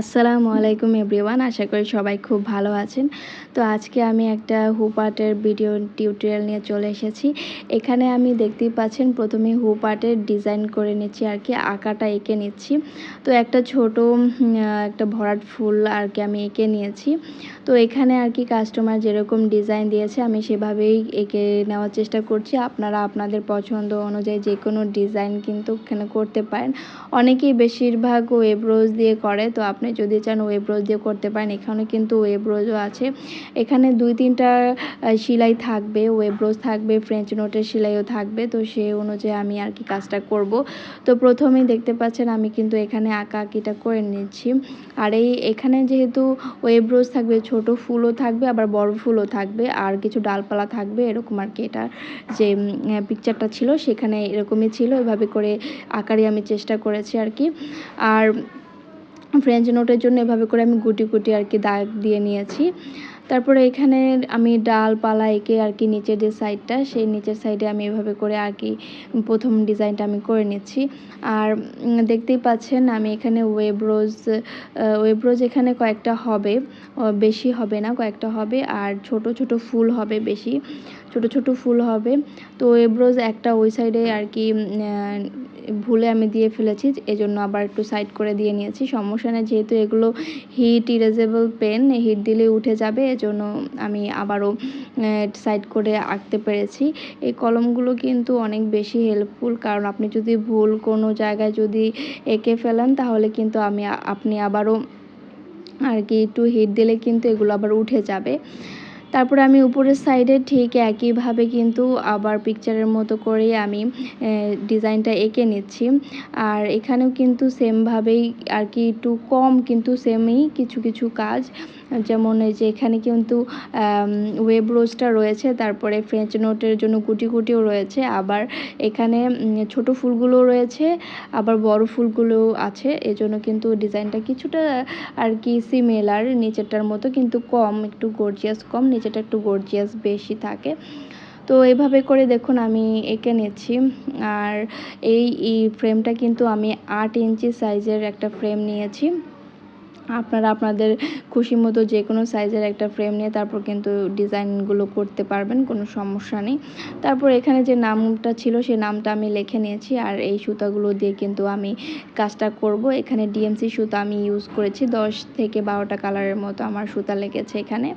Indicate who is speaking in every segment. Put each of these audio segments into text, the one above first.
Speaker 1: আসসালামু আলাইকুম এভরিওয়ান, আশা করি সবাই খুব ভালো আছেন। তো আজকে আমি একটা হুপার্টের ভিডিও টিউটোরিয়াল নিয়ে চলে এসেছি। এখানে আমি দেখতেই পাচ্ছেন, প্রথমে হুপার্টের ডিজাইন করে নিচ্ছি আর কি, আঁকাটা এঁকে নিচ্ছি। তো একটা ছোট একটা ভরাট ফুল আর কি আমি এঁকে নিয়েছি। তো এখানে আর কি কাস্টমার যেরকম ডিজাইন দিয়েছে, আমি সেভাবেই এঁকে নেওয়ার চেষ্টা করছি। আপনারা আপনাদের পছন্দ অনুযায়ী যে কোনো ডিজাইন কিন্তু এখানে করতে পারেন। অনেকেই বেশিরভাগ ওয়েব রোজ দিয়ে করে, তো আপনি যদি চান ওয়েব রোজ দিয়ে করতে পারেন। এখানে কিন্তু ওয়েব রোজও আছে। এখানে দুই তিনটা সেলাই থাকবে ওয়েব রোজ থাকবে ফ্রেঞ্চ নোটের সেলাইও থাকবে। তো সেই অনুযায়ী আমি আর কি কাজটা করব। তো প্রথমেই দেখতে পাচ্ছেন আমি কিন্তু এখানে আঁকা আঁকিটা করে নিচ্ছি। আর এই এখানে যেহেতু ওয়েব রোজ থাকবে, ছোট ফুলও থাকবে, আবার বড় ফুলও থাকবে, আর কিছু ডালপালা থাকবে, এরকম আর কি এটা যে পিকচারটা ছিল, সেখানে এরকমই ছিল। এভাবে করে আঁকারই আমি চেষ্টা করেছি আর কি। আর ফ্রেঞ্চ নোটের জন্য এভাবে করে আমি গুটি গুটি আর কি দাগ দিয়ে নিয়েছি। তারপরে এখানে আমি ডালপালা এঁকে আর কি নিচের যে সাইডটা সেই নিচের সাইডে আমি এভাবে করে আর কি প্রথম ডিজাইনটা আমি করে নিচ্ছি। আর দেখতেই পাচ্ছেন আমি এখানে ওয়েব রোজ ওয়েব রোজ এখানে কয়েকটা হবে। বেশি হবে না, কয়েকটা হবে। আর ছোট ছোট ফুল হবে বেশি। ছোট ছোট ফুল হবে। তো ওয়েব রোজ একটা ওই সাইডে আর কি ভুলে আমি দিয়ে ফেলেছি, এজন্য আবার একটু সাইড করে দিয়ে নিয়েছি। সমস্যা নেই, যেহেতু এগুলো হিট ইরেজেবল পেন হিট দিলে উঠে যাবে, এজন্য আমি আবারও সাইড করে আঁকতে পেরেছি। এই কলমগুলো কিন্তু অনেক বেশি হেল্পফুল কারণ আপনি যদি ভুল কোনো জায়গায় যদি এঁকে ফেলেন, তাহলে কিন্তু আমি আপনি আবারও আর কি একটু হিট দিলে কিন্তু এগুলো আবার উঠে যাবে। তারপরে আমি উপরের সাইডে ঠিক একইভাবে কিন্তু আবার পিকচারের মতো করে আমি ডিজাইনটা এঁকে নিচ্ছি। আর এখানেও কিন্তু সেমভাবেই আর কি একটু কম কিন্তু সেমই কিছু কিছু কাজ। যেমন এই যে এখানে কিন্তু ওয়েব রোজটা রয়েছে, তারপরে ফ্রেঞ্চ নোটের জন্য গুটি গুটিও রয়েছে, আবার এখানে ছোট ফুলগুলো রয়েছে, আবার বড় ফুলগুলো আছে, এজন্য কিন্তু ডিজাইনটা কিছুটা আর কি সিমিলার নিচেরটার মতো কিন্তু কম, একটু গর্জিয়াস কম নিচেটা একটু গর্জিয়াস বেশি থাকে। তো এভাবে করে দেখুন আমি এঁকে নিচ্ছি, আর এই ফ্রেমটা কিন্তু আমি আট ইঞ্চি সাইজের একটা ফ্রেম নিয়েছি। আপনারা আপনাদের খুশি মতো যে কোনো সাইজের একটা ফ্রেম নিয়ে তারপর কিন্তু ডিজাইনগুলো করতে পারবেন, কোনো সমস্যা নেই। তারপর এখানে যে নামটা ছিল সেই নামটা আমি লিখে নিয়েছি আর এই সুতাগুলো দিয়ে কিন্তু আমি কাজটা করব। এখানে ডিএমসি সুতা আমি ইউজ করেছি, দশ থেকে বারোটা কালারের মতো আমার সুতা লেগেছে এখানে।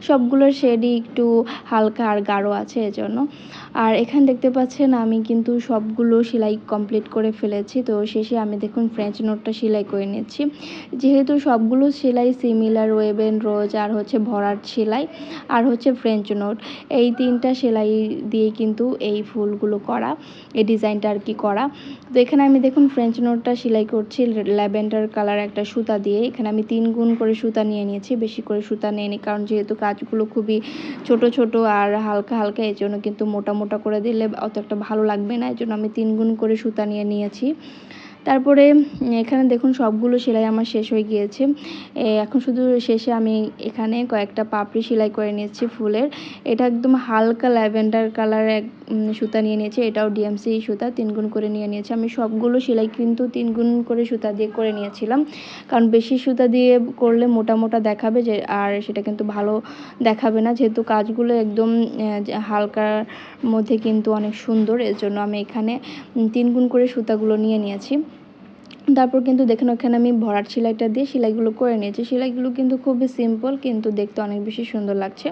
Speaker 1: সবগুলোর শেডই একটু হালকা আর গাঢ় আছে এজন্য। আর এখানে দেখতে পাচ্ছেন আমি কিন্তু সবগুলো সেলাই কমপ্লিট করে ফেলেছি। তো শেষে আমি দেখুন ফ্রেঞ্চ নোটটা সেলাই করে নিচ্ছি। যেহেতু সবগুলো সেলাই সিমিলার ওয়েবেন রোজ আর হচ্ছে ভরাট সেলাই, আর হচ্ছে ফ্রেঞ্চ নোট এই তিনটা সেলাই দিয়ে কিন্তু এই ফুলগুলো করা, এই ডিজাইনটা আর কি করা। তো এখানে আমি দেখুন ফ্রেঞ্চ নোটটা সেলাই করছি ল্যাভেন্ডার কালার একটা সুতা দিয়ে। এখানে আমি তিন গুণ করে সুতা নিয়ে নিয়েছি, বেশি করে সুতা নিয়ে নিই কারণ যেহেতু কাজগুলো খুবই ছোট ছোট আর হালকা হালকা, এই জন্য কিন্তু মোটা মোটা করে দিলে অত একটা ভালো লাগবে না। এই জন্য আমি তিন গুণ করে সুতা নিয়ে নিয়েছি। তারপরে, এখানে দেখুন সবগুলো সেলাই আমার শেষ হয়ে গিয়েছে। এখন শুধু শেষে আমি এখানে কয়েকটা পাপড়ি সেলাই করে নিয়েছি ফুলের। এটা একদম হালকা ল্যাভেন্ডার কালার এক সুতা নিয়ে নিয়েছি। এটাও ডিএমসি সুতা, তিনগুণ করে নিয়ে নিয়েছি। আমি সবগুলো সেলাই কিন্তু তিনগুণ করে সুতা দিয়ে করে নিয়েছিলাম। কারণ বেশি সুতা দিয়ে করলে মোটা মোটা দেখাবে যে, আর সেটা কিন্তু ভালো দেখাবে না। যেহেতু কাজগুলো একদম হালকার মধ্যে কিন্তু অনেক সুন্দর। এর জন্য আমি এখানে তিনগুণ করে সুতাগুলো নিয়ে নিয়েছি। তারপর কিন্তু দেখেন ওখানে আমি ভরাট সেলাইটা দিয়ে সেলাইগুলো করে নিয়েছি। সেলাইগুলো কিন্তু খুবই সিম্পল কিন্তু দেখতে অনেক বেশি সুন্দর লাগছে।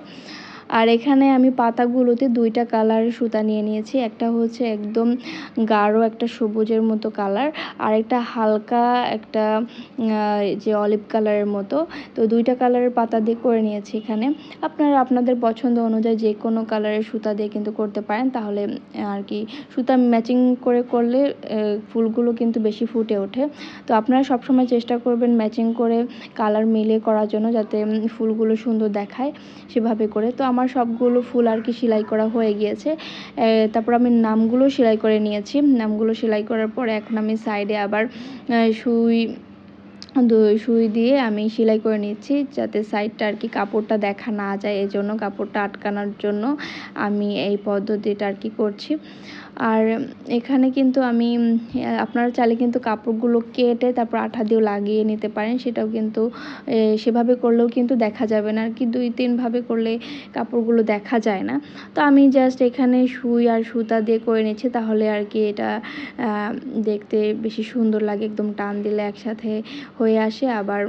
Speaker 1: আর এখানে আমি পাতাগুলোতে দুইটা কালারের সুতা নিয়ে নিয়েছি। একটা হচ্ছে একদম গাঢ়, একটা সবুজের মতো কালার। আর একটা হালকা, একটা যে অলিভ কালারের মতো। তো দুইটা কালারের পাতা দিয়ে করে নিয়েছি এখানে। আপনারা, আপনাদের পছন্দ অনুযায়ী যে কোনো কালারের সুতা দিয়ে কিন্তু করতে পারেন। তাহলে আর কি, সুতা ম্যাচিং করে করলে ফুলগুলো কিন্তু বেশি ফুটে ওঠে। তো আপনারা সবসময় চেষ্টা করবেন ম্যাচিং করে কালার মিলে করার জন্য যাতে ফুলগুলো সুন্দর দেখায় সেভাবে করে। তো আমার সবগুলো ফুল আর কি সেলাই করা হয়ে গিয়েছে। তারপর আমি নামগুলো সেলাই করে নিয়েছি। নামগুলো সেলাই করার পরে এখন আমি সাইডে আবার সুই সুই দিয়ে আমি সেলাই করে নিচ্ছি যাতে সাইডটা আর কি কাপড়টা দেখা না যায়। এই জন্য কাপড়টা আটকানোর জন্য আমি এই পদ্ধতিটা আর কি করছি। আর এখানে কিন্তু আমি, আপনারা চাইলে কিন্তু কাপড়গুলো কেটে তারপর আঠা দিয়েও লাগিয়ে নিতে পারেন, সেটাও কিন্তু সেভাবে করলেও কিন্তু দেখা যাবে না। আর কি দুই তিনভাবে করলে কাপড়গুলো দেখা যায় না। তো আমি জাস্ট এখানে সুই আর সুতা দিয়ে করে নিচ্ছি, তাহলে আর কি এটা দেখতে বেশি সুন্দর লাগে, একদম টান দিলে একসাথে হয়ে আসে। আবার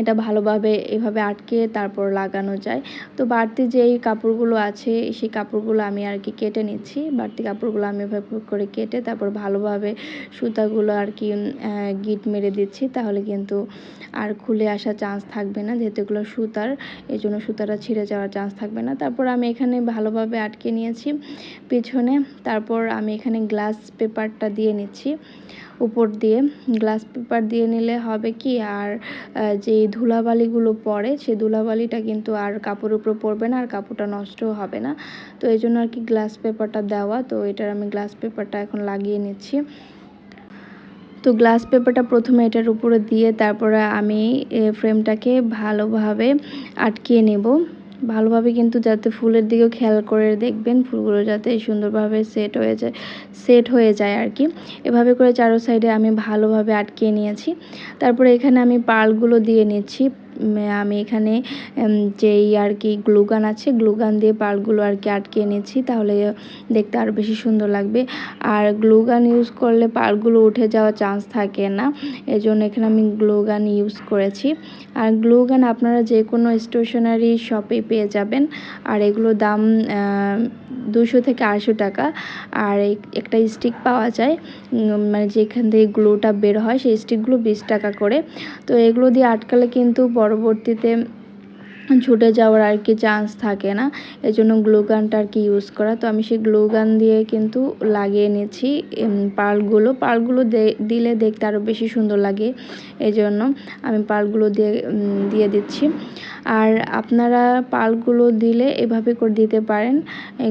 Speaker 1: এটা ভালোভাবে এভাবে আটকে তারপর লাগানো যায়। তো বাড়তি যেই কাপড়গুলো আছে, সেই কাপড়গুলো আমি আর কি কেটে নিচ্ছি। বাড়তি কাপড়গুলো আমি এভাবে করে কেটে তারপর ভালোভাবে সুতাগুলো আর কি গিট মেরে দিচ্ছি। তাহলে কিন্তু আর খুলে আসার চান্স থাকবে না, যেহেতু এগুলো সুতার এই জন্য সুতাটা ছিঁড়ে যাওয়ার চান্স থাকবে না। তারপর আমি এখানে ভালোভাবে আটকে নিয়েছি, পিছনে। তারপর আমি এখানে গ্লাস পেপারটা দিয়ে নিচ্ছি। উপর দিয়ে গ্লাস পেপার দিয়ে নিলে হবে কি? আর যে ধুলাবালিগুলো পড়ে, সেই ধুলাবালিটা কিন্তু আর কাপড়ের উপর পড়বে না, আর কাপড়টা নষ্টও হবে না। তো এই জন্য আর কি গ্লাস পেপারটা দেওয়া। তো এটার আমি গ্লাস পেপারটা এখন লাগিয়ে নিচ্ছি। তো গ্লাস পেপারটা প্রথমে এটার উপরে দিয়ে তারপরে আমি ফ্রেমটাকে ভালোভাবে আটকিয়ে নেব। ভালোভাবে কিন্তু যাতে ফুলের দিকেও খেয়াল করে দেখবেন, ফুলগুলো যাতে সুন্দরভাবে সেট হয়ে যায় সেট হয়ে যায় আর কি এভাবে করে চারো সাইডে আমি ভালোভাবে আটকে নিয়েছি। তারপরে এখানে আমি পালগুলো দিয়ে নিচ্ছি। আমি এখানে যেই আর কি গ্লুগান আছে, গ্লুগান দিয়ে পালগুলো আর কি আটকে এনেছি, তাহলে দেখতে আরও বেশি সুন্দর লাগবে। আর গ্লুগান ইউজ করলে পালগুলো উঠে যাওয়ার চান্স থাকে না, এজন্য এখানে আমি গ্লুগান ইউজ করেছি। আর গ্লুগান আপনারা যে কোনো স্টেশনারি শপে পেয়ে যাবেন, আর এগুলোর দাম দুশো থেকে আড়াইশো টাকা। আর একটা স্টিক পাওয়া যায় মানে যেখান থেকে গ্লোটা বের হয়, সেই স্টিকগুলো বিশ টাকা করে। তো এগুলো দিয়ে আটকালে কিন্তু পরবর্তীতে ছুটে যাওয়ার আর কি চান্স থাকে না। এই জন্য গ্লুগানটা আর কি ইউজ করা। তো আমি সেই গ্লুগান দিয়ে কিন্তু লাগিয়ে নিয়েছি পালগুলো। পালগুলো দিলে দেখতে আরও বেশি সুন্দর লাগে। এই জন্য আমি পালগুলো দিয়ে দিয়ে দিচ্ছি। আর আপনারা পালগুলো দিলে এভাবে করে দিতে পারেন।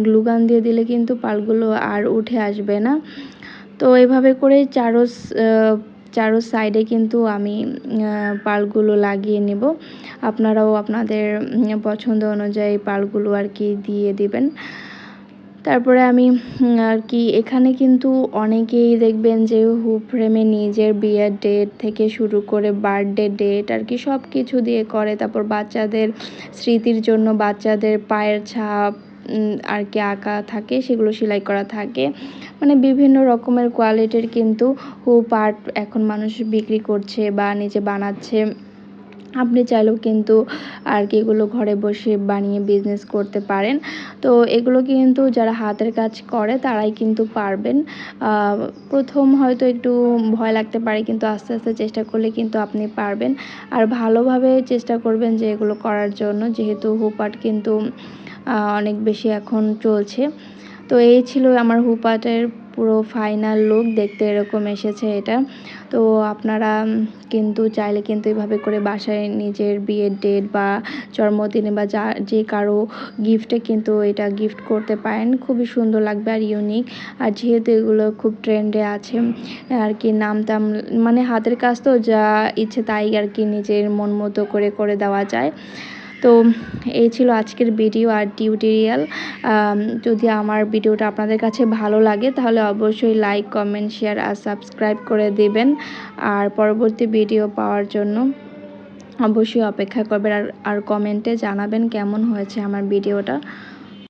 Speaker 1: গ্লুগান দিয়ে দিলে কিন্তু পালগুলো আর উঠে আসবে না। তো এভাবে করে চারো চারো সাইডে কিন্তু আমি পালগুলো লাগিয়ে নেব। আপনারাও আপনাদের পছন্দ অনুযায়ী পালগুলো আর কি দিয়ে দিবেন। তারপরে আমি আর কি এখানে কিন্তু অনেকেই দেখবেন যে হু ফ্রেমে নিজের বিয়ের ডেট থেকে শুরু করে বার্থডে ডেট আর কি সব কিছু দিয়ে করে। তারপর বাচ্চাদের স্মৃতির জন্য বাচ্চাদের পায়ের ছাপ আর কি আঁকা থাকে, সেগুলো সেলাই করা থাকে। মানে বিভিন্ন রকমের কোয়ালিটির কিন্তু হুপ আর্ট এখন মানুষ বিক্রি করছে বা নিজে বানাচ্ছে। আপনি চাইলেও কিন্তু আর কি এগুলো ঘরে বসে বানিয়ে বিজনেস করতে পারেন। তো এগুলো কিন্তু যারা হাতের কাজ করে, তারাই কিন্তু পারবেন। প্রথম হয়তো একটু ভয় লাগতে পারে, কিন্তু আস্তে আস্তে চেষ্টা করলে কিন্তু আপনি পারবেন। আর ভালোভাবে চেষ্টা করবেন যে এগুলো করার জন্য, যেহেতু হুপাট কিন্তু অনেক বেশি এখন চলছে। তো এই ছিল আমার হুপাটের পুরো ফাইনাল লুক দেখতে এরকম এসেছে এটা। তো আপনারা কিন্তু চাইলে কিন্তু এভাবে করে বাসায় নিজের বিয়ের ডেট বা জন্মদিনে বা যা, যে কারও গিফটে কিন্তু এটা গিফট করতে পারেন। খুবই সুন্দর লাগবে আর ইউনিক আর যেহেতু এগুলো খুব ট্রেন্ডে আছে, আর কি নাম টাম মানে হাতের কাজ তো যা ইচ্ছে তাই আর কি নিজের মন মতো করে করে দেওয়া যায়। তো এই ছিল আজকের ভিডিও আর টিউটোরিয়াল। যদি আমার ভিডিওটা আপনাদের কাছে ভালো লাগে, তাহলে অবশ্যই লাইক, কমেন্ট, শেয়ার আর সাবস্ক্রাইব করে দেবেন। আর পরবর্তী ভিডিও পাওয়ার জন্য অবশ্যই অপেক্ষা করবেন আর আর কমেন্টে জানাবেন কেমন হয়েছে আমার ভিডিওটা।